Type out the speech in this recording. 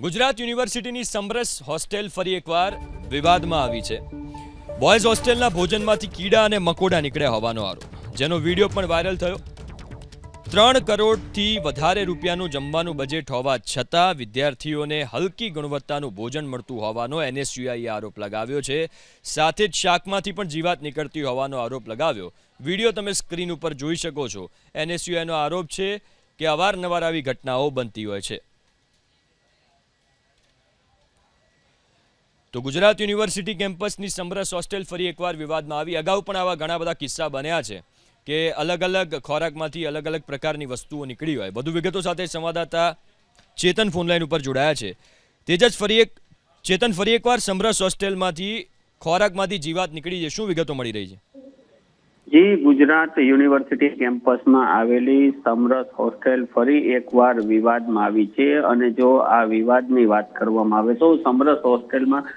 ગુજરાત યુનિવર્સિટીની સમરસ હોસ્ટેલ ફરી એકવાર વિવાદમાં આવી છે. બોયઝ હોસ્ટેલના ભોજનમાંથી કીડા અને મકોડા નીકળ્યા હોવાનો આરોપ. જેનો વીડિયો પણ વાયરલ થયો. ત્રણ કરોડથી વધારે રૂપિયાનું જમવાનું બજેટ હોવા છતાં વિદ્યાર્થીઓને હલકી ગુણવત્તાનું ભોજન મળતું હોવાનો એનએસયુઆઈએ આરોપ લગાવ્યો છે. સાથે જ શાકમાંથી પણ જીવાત નીકળતી હોવાનો આરોપ લગાવ્યો. વીડિયો તમે સ્ક્રીન ઉપર જોઈ શકો છો. એનએસયુઆઈનો આરોપ છે કે અવારનવાર આવી ઘટનાઓ બનતી હોય છે. તો ગુજરાત યુનિવર્સિટી કેમ્પસની સમરસ હોસ્ટેલ ફરી એકવાર વિવાદમાં આવી. અગાઉ પણ આવા ઘણા બધા કિસ્સા બન્યા છે કે અલગ અલગ ખોરાકમાંથી અલગ અલગ પ્રકારની વસ્તુઓ નીકળી હોય. વધુ વિગતો સાથે સંવાદદાતા ચેતન ફોનલાઈન ઉપર જોડાયા છે. તેજસ, ફરી એક, ચેતન, ફરી એકવાર સમરસ હોસ્ટેલમાંથી ખોરાકમાંથી જીવાત નીકળી છે. શું વિગતો મળી રહી છે? જી, ગુજરાત યુનિવર્સિટી કેમ્પસમાં આવેલી સમરસ હોસ્ટેલ ફરી એકવાર વિવાદમાં આવી છે અને જો આ વિવાદની વાત કરવામાં આવે તો સમરસ હોસ્ટેલમાં